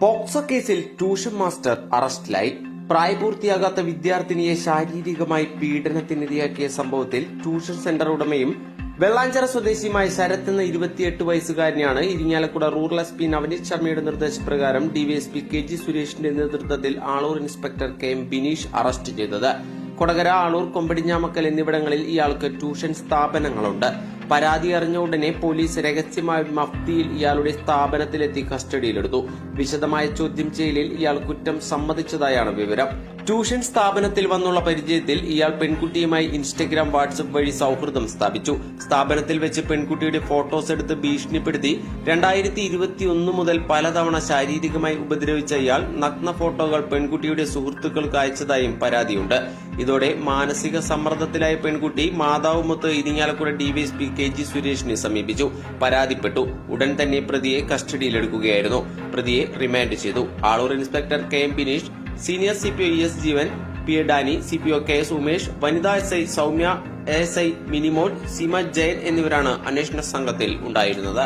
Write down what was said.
POCSO കേസിൽ tuition master അറസ്റ്റിലായി. പ്രായപൂർത്തിയാകാത്ത വിദ്യാർത്ഥിനിയെ ശാരീരികമായി പീഡനത്തിനിരയാക്കിയ സംഭവത്തിൽ ട്യൂഷൻ സെന്റർ ഉടമയും വെള്ളാഞ്ചിറ സ്വദേശിയുമായ ശരത് എന്ന ഇരുപത്തിയെട്ട് വയസ്സുകാരനെയാണ് Irinjalakuda rural S P Navaneeth ശർമ്മയുടെ നിർദ്ദേശപ്രകാരം ഡിവൈഎസ്പി കെ ജി സുരേഷിന്റെ നേതൃത്വത്തിൽ Aloor inspector K M Bineesh arrest ചെയ്തത്. കൊടകര ആളൂർ കൊമ്പടിഞ്ഞാമക്കൽ എന്നിവിടങ്ങളിൽ ഇയാൾക്ക് ട്യൂഷൻ സ്ഥാപനങ്ങളുണ്ട്. പരാതി അറിഞ്ഞ ഉടനെ പോലീസ് രഹസ്യമായി മഫ്തിയിൽ ഇയാളുടെ സ്ഥാപനത്തിലെത്തി കസ്റ്റഡിയിലെടുത്തു. വിശദമായ ചോദ്യം ചെയ്യലിൽ ഇയാൾ കുറ്റം സമ്മതിച്ചതായാണ് വിവരം. ട്യൂഷൻ സ്ഥാപനത്തിൽ വന്നുള്ള പരിചയത്തിൽ ഇയാൾ പെൺകുട്ടിയുമായി ഇൻസ്റ്റഗ്രാം വാട്സപ്പ് വഴി സൗഹൃദം സ്ഥാപിച്ചു. സ്ഥാപനത്തിൽ വെച്ച് പെൺകുട്ടിയുടെ ഫോട്ടോസ് എടുത്ത് ഭീഷണിപ്പെടുത്തി രണ്ടായിരത്തി ഇരുപത്തിയൊന്ന് മുതൽ പലതവണ ശാരീരികമായി ഉപദ്രവിച്ച ഇയാൾ നഗ്ന ഫോട്ടോകൾ പെൺകുട്ടിയുടെ സുഹൃത്തുക്കൾക്ക് അയച്ചതായും പരാതിയുണ്ട്. ഇതോടെ മാനസിക സമ്മർദ്ദത്തിലായ പെൺകുട്ടി മാതാവുമൊത്ത് ഇരിങ്ങാലക്കുട ഡിവൈഎസ്പി കെ ജി സുരേഷിനെ സമീപിച്ചു. പരാതിപ്പെട്ടു. ഉടൻ തന്നെ പ്രതിയെ കസ്റ്റഡിയിലെടുക്കുകയായിരുന്നു. പ്രതിയെ റിമാൻഡ് ചെയ്തു. Aloor inspector K M Bineesh senior C P I S Jeevan P A Dani C P O K S Umesh വനിതാ S I Soumya S I Minimol Seema Jayan എന്നിവരാണ് അന്വേഷണ സംഘത്തിൽ ഉണ്ടായിരുന്നത്.